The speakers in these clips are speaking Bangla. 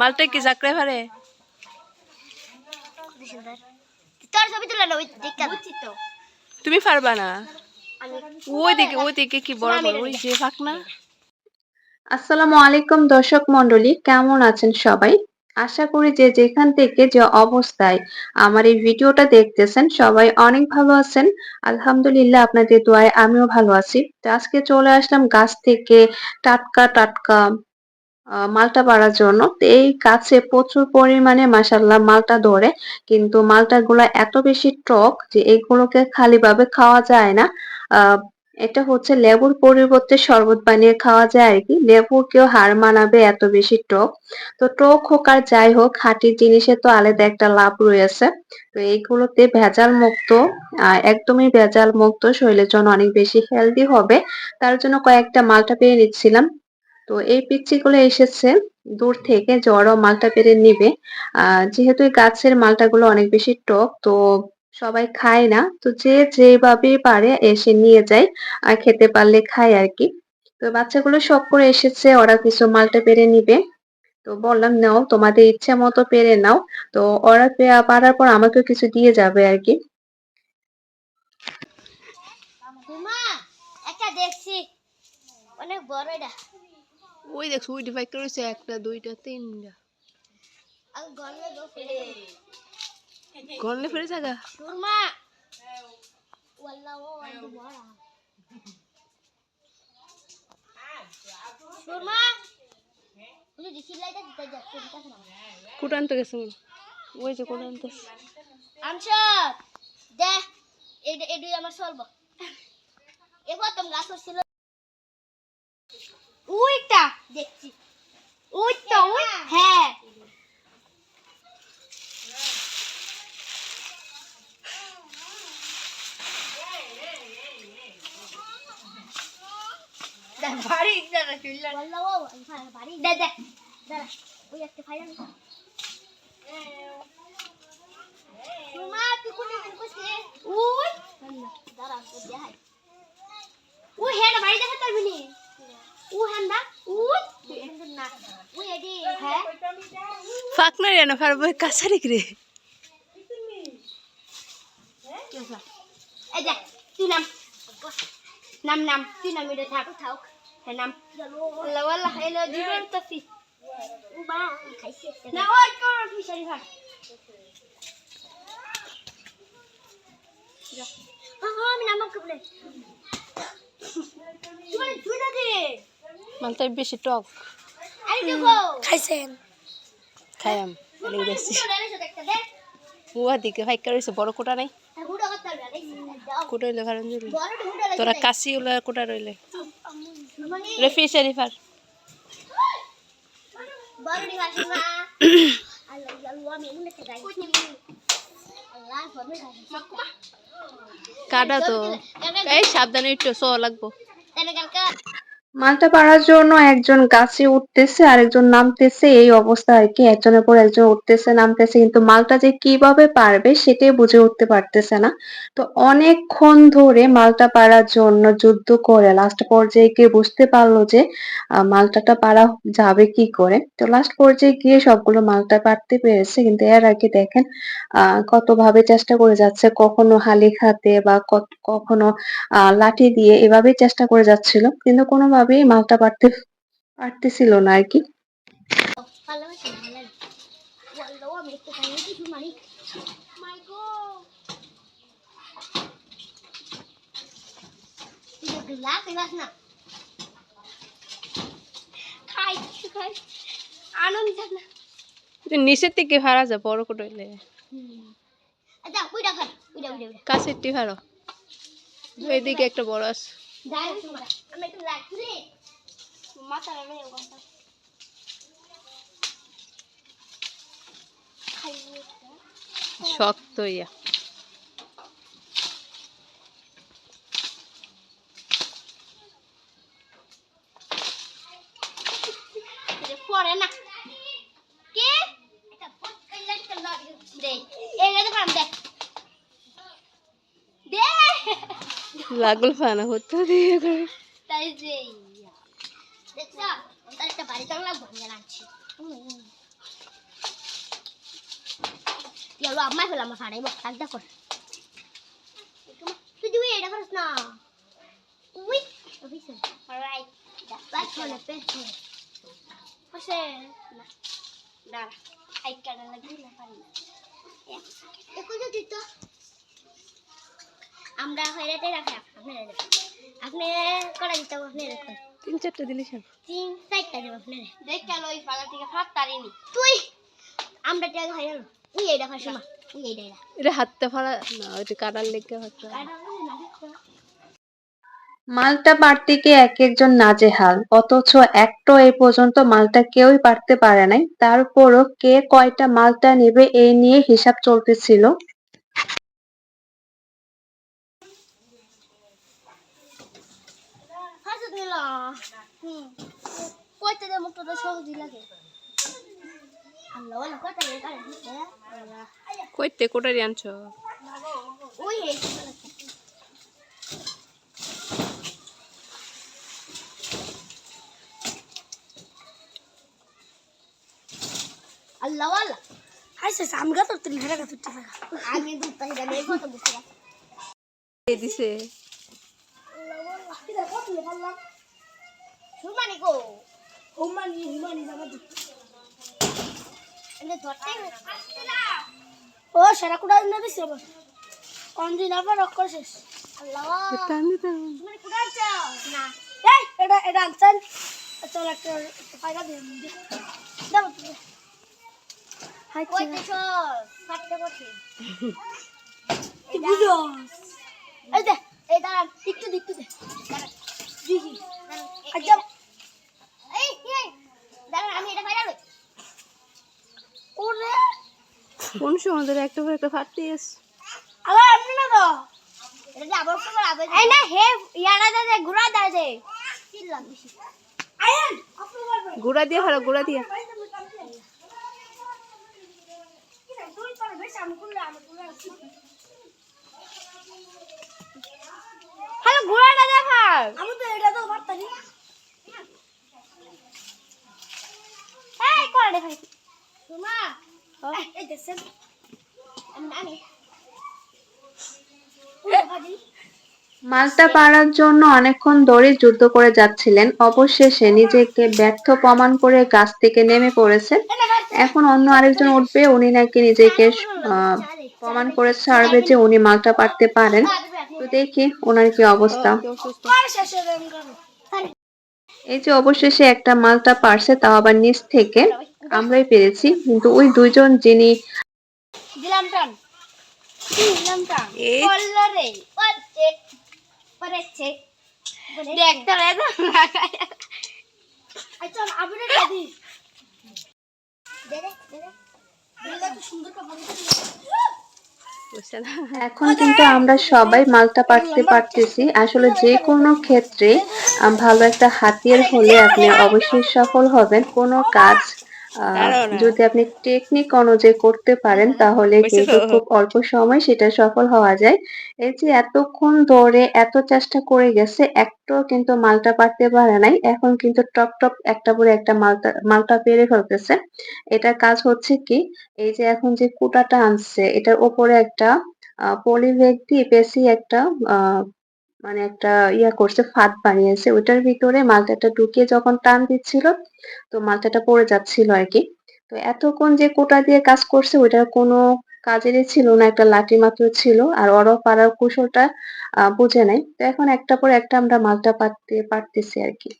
মালটা কি বুঝছি তো তুমি পারবা না? আমি ওই দিকে ওই দিকে কি বড় বড় ওই যে ফাঁক না আসসালামু আলাইকুম দর্শক মন্ডলী কেমন আছেন সবাই? আশা করি যে যেখান থেকে যে অবস্থায় আমার এই ভিডিওটা দেখতেছেন সবাই অনেক ভালো আছেন। আলহামদুলিল্লাহ আপনাদের দোয়ায় আমিও ভালো আছি। তো আজকে চলে আসলাম গাছ থেকে টাটকা টাটকা মালটা পাড়ার জন্য। এই গাছে প্রচুর পরিমাণে মাসাল্লাহ মালটা ধরে। কিন্তু মালটা গুলা এত বেশি টক যে এইগুলোকে খালিভাবে খাওয়া যায় না। এটা হচ্ছে লেবুর পরিবর্তে শরবত বানিয়ে খাওয়া যায় আর কি। লেবু কেউ হার মানাবে এত বেশি টক। তো টক হোক আর যাই হোক খাঁটি জিনিসের তো আলাদা একটা লাভ রয়েছে। তো এইগুলোতে ভেজাল মুক্ত একদমই ভেজাল মুক্ত শরীরের জন্য অনেক বেশি হেলদি হবে। তার জন্য কয়েকটা মালটা পেয়ে নিচ্ছিলাম। তো এই পিচ্চিগুলো এসেছে। দূর থেকে জড়ো মালটা পেরে নিবে। যেহেতু এই গাছের মালটাগুলো অনেক বেশি টক, তো সবাই খায় না। তো যে যেভাবে পারে এসে নিয়ে যায় আর খেতে পারলে খায় আর কি। তো বাচ্চাগুলো সব করে এসেছে, ওরা কিছু মালটা পেরে নিবে। তো বললাম, নাও, তোমাদের ইচ্ছে মতো পেরে নাও। তো ওরা পারার পর আমাকেও কিছু দিয়ে যাবে আর কি। দেখছি। অনেক বড় এটা। ওই দেখছ ওই ডিভাইড করেছে একটা দুইটা তিনটা। গনলে ফেরে থাকা সুরমা! ওয়াল্লাহ ও অনেক বড় সুরমা তুমি দিছি লাইটা দিতে যাচ্ছে দিতে না। কুটা আনতে গেছে ওই যে আনসার! আমার চলবো এবার তুমি গাছ উইটা দেখছি। উইটা উই হ্যাঁ। বাড়ি দাঁড়া চুল্লা বাড়ি। দে দে দাঁড়া ওই একটা ফাইল হেড বাড়ি দেখা না? হ্যাঁ। ফাঁক না রে না পারব কাছারি রে তুই নাম। নাম নাম তুই নাম এটা থাক। থাক হ্যাঁ নাম। আল্লাহ এলো দিবেন তো ফি। বা খাইছে। না ওই কোন ফিশারি ভাগ হ্যাঁ আমি নাম কবলে তুমি তুই না দে। মালটা বেশি টক। খাইছেন? খাইয়াম উয়া দিকে ফাইক করেছে বড় কোটা নাই? কোটা হইলে ভালো জরুরি। তোরা কাশি হলে কোটা রইলে। রে ফিশারি ফার বড় দি ভাষা না আল্লাহ আল্লাহ আমি এমন একটা গাই আল্লাহ ফরমে গাই কাটা তো। এই সাবধানে একটু সো লাগবো। মালটা পাড়ার জন্য একজন গাছে উঠতেছে আর একজন নামতেছে, এই অবস্থা আর কি। একজনের পর একজন উঠতেছে, নামতেছে, কিন্তু মালটা যে কীভাবে পারবে সেটাই বুঝে উঠতে পারতেছে না। তো অনেকক্ষণ ধরে মালটা পাড়ার জন্য যুদ্ধ করে লাস্ট পর্যায়ে গিয়ে বুঝতে পারল যে মালটাটা পারা যাবে কি করে। তো লাস্ট পর্যায়ে গিয়ে সবগুলো মালটা পারতে পেরেছে, কিন্তু এর আগে দেখেন, আহ কত ভাবে চেষ্টা করে যাচ্ছে, কখনো হালি খাতে বা কখনো লাঠি দিয়ে এভাবেই চেষ্টা করে যাচ্ছিল। কিন্তু কোনোভাবেই মালটা পারতে পারতেছিল না আর কি। নিচের থেকে ভাড়া যা বড় কোটা হইলে। আচ্ছা ভাড়ো। একটা বড় আছে। মাথা নেমে ওখানটা শক্ত ইয়া পরে না কে এটা পট কইলা একটা লাগি দে এই যে ফার্ম দে দে লাগল ফানা হতে দিয়ে তাই যে দেখছ? তার একটা বাড়ি চাংলা ভঙ্গে লাগছে ইয়ালো আম্মাই ফেলা আমার ফাড়াইব তাক দেখো তুই দিবি এটা করিস না। উই অফিসে। অলরাইট পেছে হসে না দাঁড়া। আই কাটা না পারি না দেখো তো তুই তো? আমরা হইরাতে রাখা আপনি আপনি করা দিতে আপনি দেখুন তিন চারটা দিলি সব। তিন চারটা দেবো আপনি ফালা থেকে ফাট তারিনি তুই আমরা গেল উই এইটা উই এইটা এটা হাতটা ফাড়া না ওইটা কাটার লেগে হচ্ছে মালটা পাড়তে গিয়ে এক একজন নাজেহাল অথচ একটো এই পর্যন্ত মালটা কেউই পারতে পারে নাই। তারপরও কে কয়টা মালটা নেবে এই নিয়ে হিসাব চলতেছিল হাসে দিল হুম কইতে দে মুখটা তো সহজই লাগে। কইতে কোটারি আনছো? ওই আল্লাহ আল্লাহ হাইছে সামগা তো তিন গা তুই আমি বুঝতে এ দিছে সুমানি গো ও সেরা কুড়া দিন দিছে আবার দিন আবার রক্ষর শেষ। না। একটা ফায়দা দিয়ে দাও হাই কইতে চল ফাটতে করছি তুই বুঝো। এই দে এই দাঁড়ান। একটু দে একটু দে। দাঁড়ান দিহি দাঁড়ান, এ- এই এই দাঁড়ান আমি এটা ফাইরা ওরে। কোন সময় ধরে একটা একটা ফাটতে এস? আলা এমনি না তো। এটা যে আবার পর এই না হে ইয়ারা দে দে ঘুরা দে দে বেশি। আয়ান আপনি গুড়া দিয়ে ফাড়া গুড়া দিয়ে। হ্যালো ঘুরাটা দে আমি তো এটা তো পারতানি ফাই সুমা এই দেখছেন আমি আমি মালটা পাড়ার জন্য অনেকক্ষণ ধরে যুদ্ধ করে যাচ্ছিলেন। অবশেষে নিজেকে ব্যর্থ প্রমাণ করে গাছ থেকে নেমে পড়েছেন এখন অন্য আরেকজন উঠবে উনি নাকি নিজেকে আহ, প্রমাণ করে ছাড়বে যে উনি মালটা পারতে পারেন। তো দেখি ওনার কি অবস্থা। এই যে অবশেষে একটা মালটা পারছে তাও আবার নিচ থেকে। আমরাই পেরেছি কিন্তু ওই দুইজন যিনি দিলাম টান। দিলাম টান। বলল রে পড়ছে পড়েছে দেখতে রে আচ্ছা আমি রে দাদি দে দে দে দে দিলে তো সুন্দর করে বন্ধ বুঝছে না। এখন কিন্তু আমরা সবাই মালটা পাঠতে পারতেছি। আসলে যে কোনো ক্ষেত্রে ভালো একটা হাতিয়ার হলে আপনি অবশ্যই সফল হবেন। কোনো কাজ যদি আপনি টেকনিক অনুযায়ী করতে পারেন তাহলে কিন্তু খুব অল্প সময় সেটা সফল হওয়া যায়। এই যে এতক্ষণ ধরে এত চেষ্টা করে গেছে একটাও কিন্তু মালটা পারতে পারে নাই। এখন কিন্তু টপ টপ একটা পরে একটা মালটা মালটা পেরে ফেলতেছে। এটার কাজ হচ্ছে কি এই যে এখন যে কুটাটা আনছে এটার ওপরে একটা পলি ব্যাগ দিয়ে বেশি একটা আহ, মানে একটা ইয়া করছে ফাঁদ বানিয়েছে। ওটার ভিতরে মালটাটা ঢুকিয়ে যখন টান দিচ্ছিল তো মালটাটা পড়ে যাচ্ছিল আর কি। তো এতক্ষণ যে কোটা দিয়ে কাজ করছে ওইটার কোনো কাজেরই ছিল না একটা লাঠি মাত্র ছিল। আর ওরাও পাড়ার কৌশলটা আহ, বুঝে নাই তো এখন একটা পর একটা আমরা মালটা পাততে পারতেছি আর কি।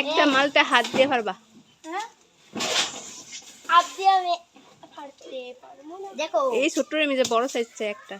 একটা মালটা হাত দিয়ে পারবা হ্যাঁ আপনি আমি পারতে পারব না দেখো। এই ছোট্ট রেমিজে বড় সাইজ চাই একটা।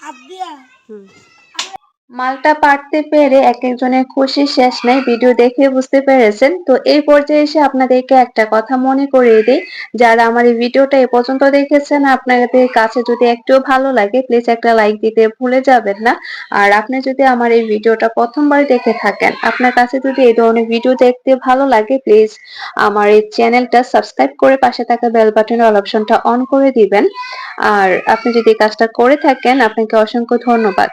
হাত দিয়া। হুম। মালটা পারতে পেরে এক একজনের খুশি শেষ নাই। ভিডিও দেখে বুঝতে পেরেছেন? তো এই পর্যায়ে এসে আপনাদেরকে একটা কথা মনে করিয়ে দিই। যারা আমার এই ভিডিওটা এ পর্যন্ত দেখেছেন, আপনাদের কাছে যদি একটুও ভালো লাগে প্লিজ একটা লাইক দিতে ভুলে যাবেন না। আর আপনি যদি আমার এই ভিডিওটা প্রথমবার দেখে থাকেন, আপনার কাছে যদি এই ধরনের ভিডিও দেখতে ভালো লাগে প্লিজ আমার এই চ্যানেলটা সাবস্ক্রাইব করে পাশে থাকা বেল বাটনের অল অপশনটা অন করে দিবেন। আর আপনি যদি কাজটা করে থাকেন, আপনাকে অসংখ্য ধন্যবাদ।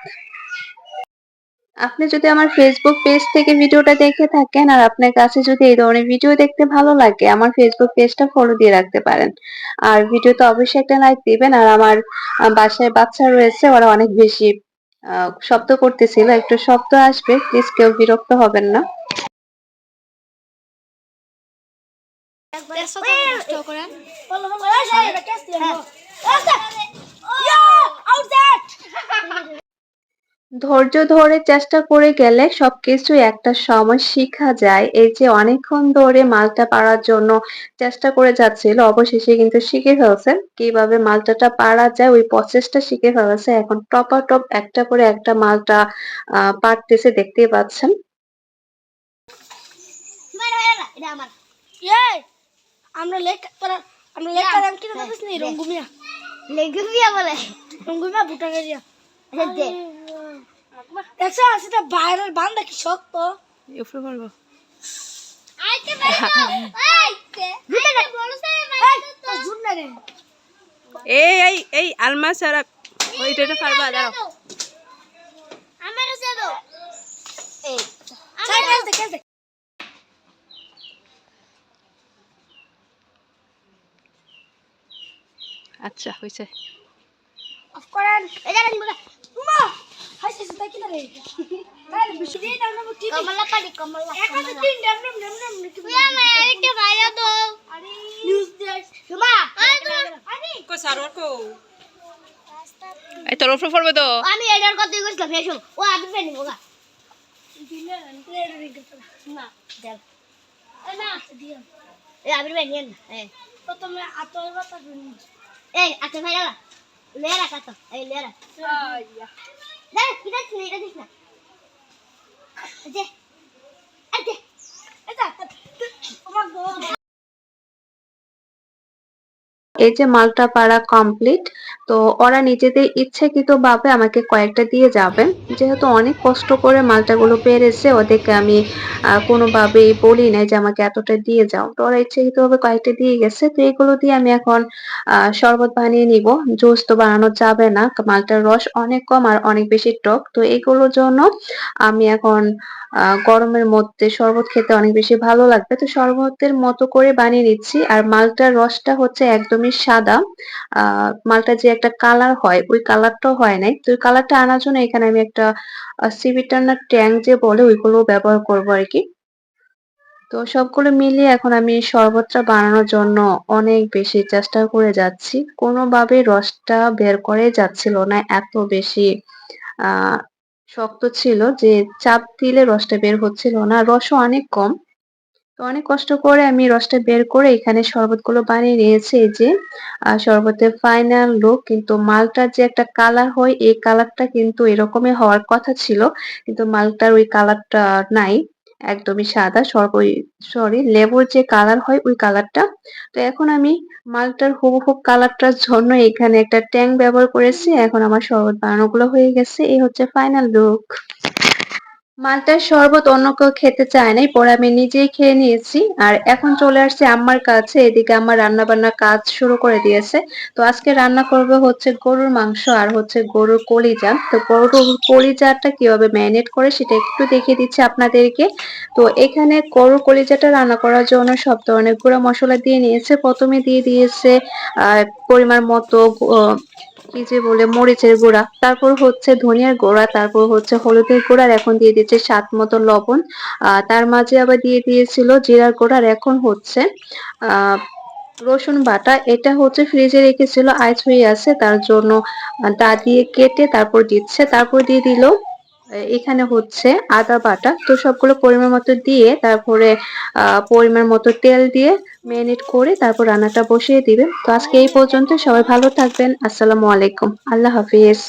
আপনি যদি আমার ফেসবুক পেজ থেকে ভিডিওটা দেখে থাকেন আর আপনার কাছে যদি এই ধরনের ভিডিও দেখতে ভালো লাগে, আমার ফেসবুক পেজটা ফলো দিয়ে রাখতে পারেন। আর ভিডিওতে অবশ্যই একটা লাইক দিবেন। আর আমার বাসায় বাচ্চা রয়েছে, ওরা অনেক বেশি শব্দ করতেছিল। একটু শব্দ আসবে প্লিজ কেউ বিরক্ত হবেন না। ধৈর্য ধরে চেষ্টা করে গেলে সবকিছু একটা সময় শিখা যায়। এই যে অনেকক্ষণ ধরে মালটা পাড়ার জন্য চেষ্টা করে যাচ্ছিল অবশেষে কিন্তু শিখে ফেলছে। কীভাবে মালটাটা পাড়া যায় ওই প্রসেসটা শিখে ফেলেছে। এখন টপা টপ একটা করে একটা মালটা আহ পাড়তেছে দেখতেই পাচ্ছেন। আমার। এই আমরা নি রঙ্গুমিয়া। লেগে বিয়া বলে। রঙ্গুমিয়া ভুটান এরিয়া দে। দেখছ সেটা বাইরের বান্দা কি শক্ত? উপরে পড়ব। আইতে আইতে আইতে বলছে তোর ঝুট না রে। এই এই এই আলমা সারা ওইটা পারবা দাঁড়াও। আমার কাছে দাও এই চাই কেস দে আচ্ছা হয়েছে অফ করেন এটা উমা হাসি কি রে? তাই বেশি দিয়ে দাও না ঠিক কমলা পানি কমলা এখানে তিন ডাম ডাম ডাম ডাম তুই আমার আরেকটা ভাইয়া দাও আরে নিউজ দেখ। তোমা আরে আরে কো সারোয়ার কো এই তোর উপরে পড়বে তো। আমি এটার কথাই কইছিলাম ফেসো ও আবি ফেনি ওগা দিলে রে রে রে না দেখ না দিও। এ আবির ভাই নিয়েন না এই। তো তুমি আতর বাতা এই আচ্ছা ভাই লেরা কাটো এই লেরা কিটা এই যে মালটা পাড়া কমপ্লিট তো ওরা নিজেদের ইচ্ছাকৃত ভাবে আমাকে কয়েকটা দিয়ে যাবে যেহেতু অনেক কষ্ট করে মালটাগুলো পেরেছে, ওদেরকে আমি কোনোভাবেই বলি নাই যে আমাকে এতটা দিয়ে যাও। তো ওরা ইচ্ছাকৃত ভাবে কয়েকটা দিয়ে গেছে, তো এগুলো দিয়ে আমি এখন শরবত বানিয়ে নিব। জুস তো বানানো যাবে না, মালটার রস অনেক কম আর অনেক বেশি টক। তো এগুলোর জন্য আমি এখন গরমের মধ্যে শরবত খেতে অনেক বেশি ভালো লাগবে। তো শরবতের মতো করে বানিয়ে নিচ্ছি। আর মালটার রসটা হচ্ছে একদমই সাদা। মালটা যে একটা কালার হয়, ওই কালারটাও হয় নাই। তো ওই কালারটা আনার জন্য এখানে আমি একটা সিভিটানার ট্যাং যে বলে ওইগুলো ব্যবহার করব আর কি। তো সবগুলো মিলিয়ে এখন আমি শরবতটা বানানোর জন্য অনেক বেশি চেষ্টা করে যাচ্ছি। কোনোভাবে রসটা বের করে যাচ্ছিল না এত বেশি শক্ত ছিল যে চাপ দিলে রসটা বের হচ্ছিল না, রসও অনেক কম। তো অনেক কষ্ট করে আমি রসটা বের করে এখানে শরবতগুলো বানিয়ে নিয়েছি। যে শরবতের ফাইনাল লুক কিন্তু মালটার যে একটা কালার হয়, এই কালারটা কিন্তু এরকমই হওয়ার কথা ছিল, কিন্তু মালটার ওই কালারটা নাই। একদমই সাদা, সরি লেবুর যে কালার হয়, ওই কালারটা তো এখন আমি মালটার হুবহুব কালারটার জন্য এখানে একটা ট্যাং ব্যবহার করেছি। এখন আমার শরবত বানানোগুলো হয়ে গেছে। এই হচ্ছে ফাইনাল লুক মালটার শরবত অন্য কেউ খেতে চায় নাই, পরে আমি নিজেই খেয়ে নিয়েছি। আর এখন চলে আসছে আম্মার কাছে, এদিকে আমার রান্না বান্নার কাজ শুরু করে দিয়েছে। তো আজকে রান্না করবে হচ্ছে গরুর মাংস আর হচ্ছে গরুর কলিজা। তো গরুর কলিজাটা কীভাবে ম্যারিনেট করে সেটা একটু দেখিয়ে দিচ্ছি আপনাদেরকে। তো এখানে গরুর কলিজাটা রান্না করার জন্য সব ধরনের গুঁড়া মশলা দিয়ে নিয়েছে। প্রথমে দিয়ে দিয়েছে পরিমাণ মতো কি যে বলে, মরিচের গুঁড়া। তারপর হচ্ছে ধনিয়ার গুঁড়া, তারপর হচ্ছে হলুদের গুঁড়া, আর এখন দিয়ে দিচ্ছে স্বাদ মতো লবণ। তার মাঝে আবার দিয়ে দিয়েছিল জিরার গুঁড়া, আর এখন হচ্ছে রসুন বাটা। এটা হচ্ছে ফ্রিজে রেখেছিল, আইস হয়ে আছে, তার জন্য তা দিয়ে কেটে তারপর দিচ্ছে। তারপর দিয়ে দিল এখানে হচ্ছে আদা বাটা। তো সবগুলো পরিমাণ মতো দিয়ে তারপরে পরিমাণ মতো তেল দিয়ে ম্যারিনেট করে তারপর রান্নাটা বসিয়ে দিবেন। তো আজকে এই পর্যন্ত সবাই ভালো থাকবেন। আসসালামু আলাইকুম। আল্লাহ হাফিজ।